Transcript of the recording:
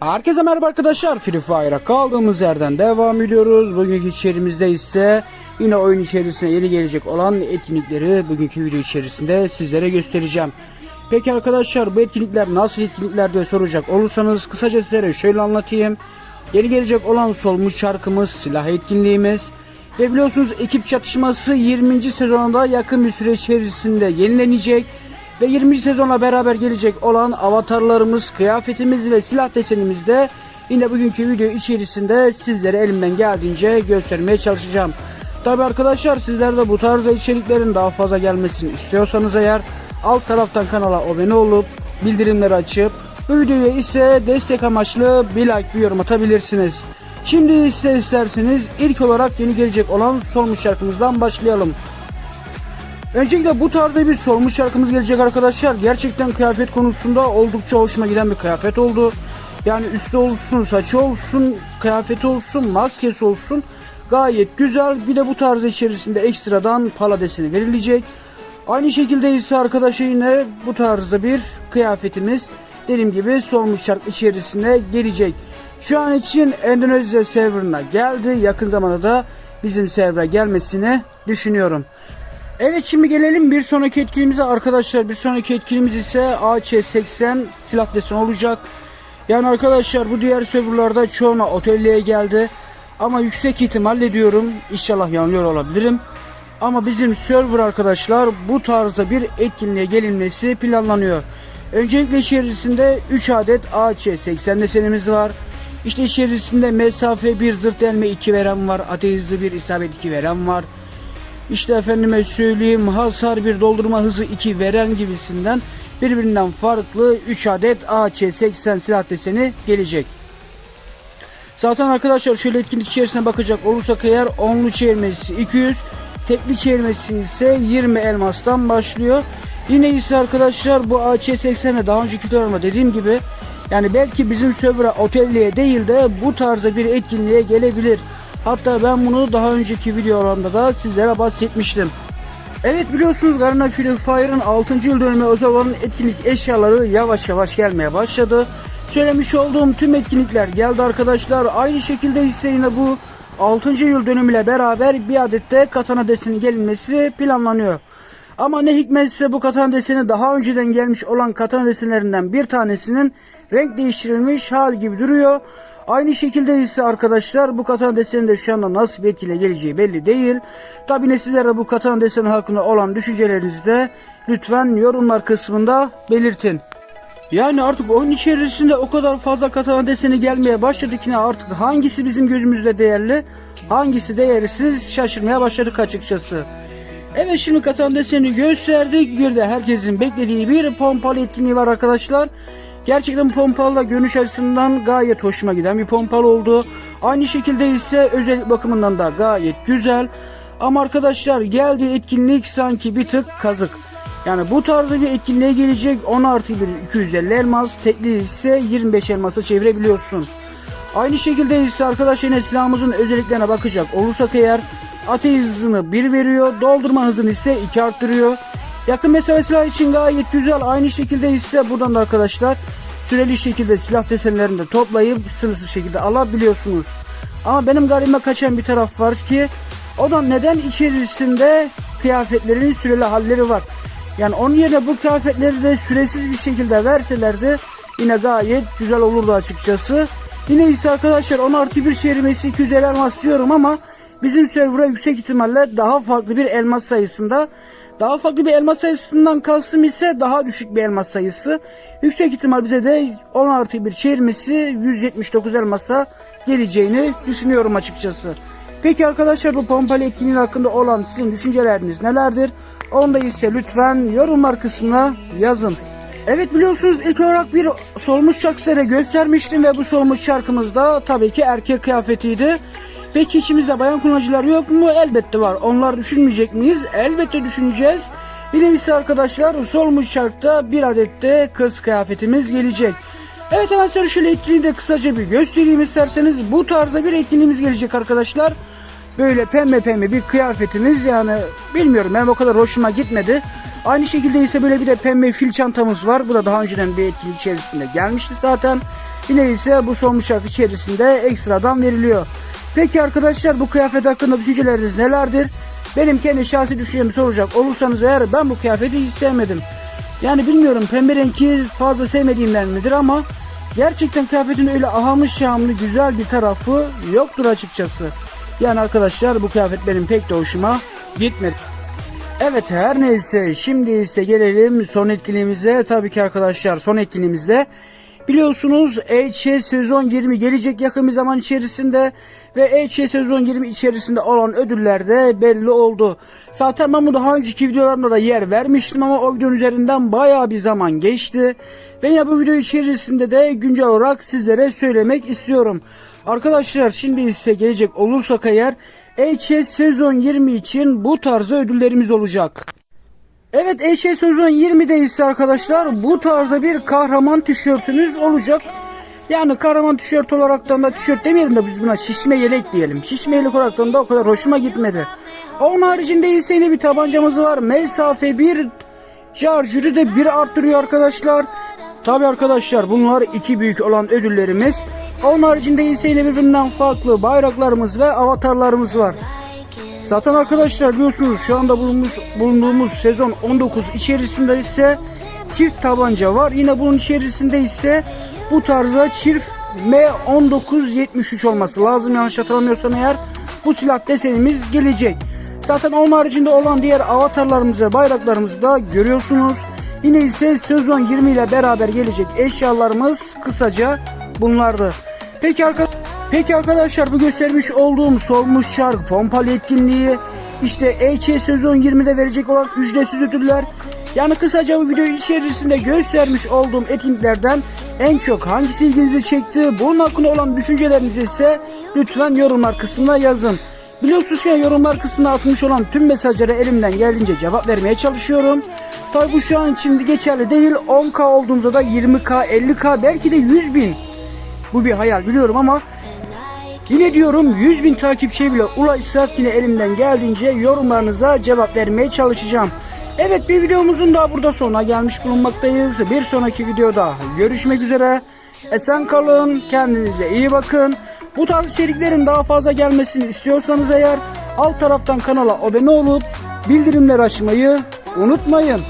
Herkese merhaba arkadaşlar. Free Fire'a kaldığımız yerden devam ediyoruz. Bugünkü içerimizde ise yine oyun içerisine yeni gelecek olan etkinlikleri bugünkü video içerisinde sizlere göstereceğim. Peki arkadaşlar bu etkinlikler nasıl etkinlikler diye soracak olursanız kısaca sizlere şöyle anlatayım. Yeni gelecek olan solmuş şarkımız, silah etkinliğimiz ve biliyorsunuz ekip çatışması 20. sezonunda yakın bir süre içerisinde yenilenecek. Ve 20. sezonla beraber gelecek olan avatarlarımız, kıyafetimiz ve silah desenimiz de yine bugünkü video içerisinde sizlere elimden geldiğince göstermeye çalışacağım. Tabi arkadaşlar sizler de bu tarzda içeriklerin daha fazla gelmesini istiyorsanız eğer alt taraftan kanala abone olup bildirimleri açıp bu videoya ise destek amaçlı bir like bir yorum atabilirsiniz. Şimdi ise isterseniz ilk olarak yeni gelecek olan solmuş şarkımızdan başlayalım. Öncelikle bu tarzda bir sormuş şarkımız gelecek arkadaşlar. Gerçekten kıyafet konusunda oldukça hoşuma giden bir kıyafet oldu. Yani üstü olsun, saçı olsun, kıyafeti olsun, maskesi olsun. Gayet güzel. Bir de bu tarz içerisinde ekstradan pala deseni verilecek. Aynı şekilde ise arkadaşlar yine bu tarzda bir kıyafetimiz dediğim gibi solmuş şark içerisinde gelecek. Şu an için Endonezya serverına geldi. Yakın zamanda da bizim server'a gelmesini düşünüyorum. Evet şimdi gelelim bir sonraki etkinliğimize arkadaşlar. Bir sonraki etkinliğimiz ise AC80 silah deseni olacak. Yani arkadaşlar bu diğer serverlarda çoğuna otelleye geldi. Ama yüksek ihtimalle diyorum inşallah yanılıyor olabilirim. Ama bizim server arkadaşlar bu tarzda bir etkinliğe gelinmesi planlanıyor. Öncelikle içerisinde 3 adet AC80 desenimiz var. İşte içerisinde mesafe 1 zırt delme 2 veren var. Ateizli bir isabet 2 veren var. İşte efendime söyleyeyim hasar bir doldurma hızı 2 veren gibisinden birbirinden farklı 3 adet AC80 silah deseni gelecek. Zaten arkadaşlar şöyle etkinlik içerisine bakacak olursak eğer onlu çevirmesi 200 tekli çevirmesi ise 20 elmastan başlıyor. Yine ise arkadaşlar bu AC80'e daha önceki videolarımda dediğim gibi yani belki bizim server'a otelliye değil de bu tarzda bir etkinliğe gelebilir. Hatta ben bunu daha önceki videolarımda da sizlere bahsetmiştim. Evet biliyorsunuz Garena Free Fire'ın 6. yıl dönümü özel olan etkinlik eşyaları yavaş yavaş gelmeye başladı. Söylemiş olduğum tüm etkinlikler geldi arkadaşlar. Aynı şekilde ise yine bu 6. yıl dönümüyle beraber bir adet de katana deseni gelinmesi planlanıyor. Ama ne hikmetse bu katana deseni daha önceden gelmiş olan katana desenlerinden bir tanesinin renk değiştirilmiş hal gibi duruyor. Aynı şekilde ise arkadaşlar bu katana deseni de şu anda nasıl bir etkiyle geleceği belli değil. Tabi ne sizlere bu katana deseni hakkında olan düşüncelerinizi de lütfen yorumlar kısmında belirtin. Yani artık oyun içerisinde o kadar fazla katana deseni gelmeye başladı ki artık hangisi bizim gözümüzde değerli hangisi değersiz şaşırmaya başladık açıkçası. Evet şimdi katan deseni gösterdik. Bir de herkesin beklediği bir pompalı etkinliği var arkadaşlar. Gerçekten pompalı da görünüş açısından gayet hoşuma giden bir pompalı oldu. Aynı şekilde ise özel bakımından da gayet güzel. Ama arkadaşlar geldiği etkinlik sanki bir tık kazık. Yani bu tarzda bir etkinliğe gelecek 10 artı 1 250 elmas tekli ise 25 elmasa çevirebiliyorsun. Aynı şekilde ise arkadaşlar silahımızın özelliklerine bakacak olursak eğer ateş hızını 1 veriyor. Doldurma hızını ise 2 arttırıyor. Yakın mesafe silah için gayet güzel. Aynı şekilde ise buradan da arkadaşlar süreli şekilde silah desenlerini de toplayıp sınırsız şekilde alabiliyorsunuz. Ama benim garibime kaçan bir taraf var ki o da neden içerisinde kıyafetlerin süreli halleri var. Yani onun yerine bu kıyafetleri de süresiz bir şekilde verselerdi yine gayet güzel olurdu açıkçası. Yine ise arkadaşlar 10 artı 1 çevirmesi 250 elmas diyorum ama bizim server'a yüksek ihtimalle daha farklı bir elmas sayısında daha farklı bir elmas sayısından kastım ise daha düşük bir elmas sayısı. Yüksek ihtimal bize de 10 artı 1 çevirmesi 179 elmasa geleceğini düşünüyorum açıkçası. Peki arkadaşlar bu pompalı etkinliği hakkında olan sizin düşünceleriniz nelerdir? Onu da ise lütfen yorumlar kısmına yazın. Evet biliyorsunuz ilk olarak bir solmuş size göstermiştim ve bu solmuş şarkımız da tabii ki erkek kıyafetiydi. Peki içimizde bayan kullanıcılar yok mu? Elbette var. Onlar düşünmeyecek miyiz? Elbette düşüneceğiz. İse arkadaşlar solmuş şarkta bir adet de kız kıyafetimiz gelecek. Evet hemen size şöyle etkinliği de kısaca bir göstereyim isterseniz. Bu tarzda bir etkinliğimiz gelecek arkadaşlar. böyle pembe pembe bir kıyafetimiz yani bilmiyorum benim o kadar hoşuma gitmedi. Aynı şekilde ise böyle bir de pembe fil çantamız var. Bu da daha önceden bir etkinlik içerisinde gelmişti zaten. Yine ise bu son şarkı içerisinde ekstradan veriliyor. Peki arkadaşlar bu kıyafet hakkında düşünceleriniz nelerdir? Benim kendi şahsi düşüncemi soracak olursanız eğer ben bu kıyafeti hiç sevmedim. Yani bilmiyorum pembe renki fazla sevmediğimden midir ama gerçekten kıyafetin öyle ahamlı şamlı güzel bir tarafı yoktur açıkçası. Yani arkadaşlar bu kıyafet benim pek de hoşuma gitmedi. Evet her neyse şimdi ise gelelim son etkinliğimize. Tabii ki arkadaşlar son etkinliğimizde biliyorsunuz EÇ sezon 20 gelecek yakın bir zaman içerisinde ve EÇ sezon 20 içerisinde olan ödüller de belli oldu. Zaten ben bu daha önceki videolarımda da yer vermiştim ama o videonun üzerinden baya bir zaman geçti. Ve yine bu video içerisinde de güncel olarak sizlere söylemek istiyorum. Arkadaşlar şimdi ise gelecek olursak eğer HS sezon 20 için bu tarzda ödüllerimiz olacak. Evet HS sezon 20'de ise arkadaşlar bu tarzda bir kahraman tişörtümüz olacak. Yani kahraman tişört olaraktan da tişört demeyelim de biz buna şişme yelek diyelim. Şişme yelek olaraktan da o kadar hoşuma gitmedi. Onun haricinde ise yine bir tabancamız var. Mesafe 1 şarjörü de bir arttırıyor arkadaşlar. Tabi arkadaşlar bunlar iki büyük olan ödüllerimiz. Onun haricinde ise yine birbirinden farklı bayraklarımız ve avatarlarımız var. Zaten arkadaşlar biliyorsunuz şu anda bulunduğumuz, bulunduğumuz sezon 19 içerisinde ise çift tabanca var. Yine bunun içerisinde ise bu tarzda çift M1973 olması lazım yanlış hatırlamıyorsam eğer bu silah desenimiz gelecek. Zaten onun haricinde olan diğer avatarlarımız ve bayraklarımızı da görüyorsunuz. Yine ise sezon 20 ile beraber gelecek eşyalarımız kısaca bunlardı. Peki arkadaşlar Peki arkadaşlar bu göstermiş olduğum solmuş şark pompalı etkinliği işte EÇ sezon 20'de verecek olan ücretsiz ödüller yani kısaca bu video içerisinde göstermiş olduğum etkinliklerden en çok hangisi ilginizi çekti bunun hakkında olan düşüncelerinizi ise lütfen yorumlar kısmına yazın. Biliyorsunuz ki yorumlar kısmına atmış olan tüm mesajlara elimden geldiğince cevap vermeye çalışıyorum. Tabi bu şu an için geçerli değil 10k olduğumuzda da 20k 50k belki de 100 bin. Bu bir hayal biliyorum ama Yine diyorum 100 bin takipçiye bile ulaşsak yine elimden geldiğince yorumlarınıza cevap vermeye çalışacağım. Evet bir videomuzun daha burada sonuna gelmiş bulunmaktayız. Bir sonraki videoda görüşmek üzere. Esen kalın, kendinize iyi bakın. Bu tarz içeriklerin daha fazla gelmesini istiyorsanız eğer alt taraftan kanala abone olup bildirimler açmayı unutmayın.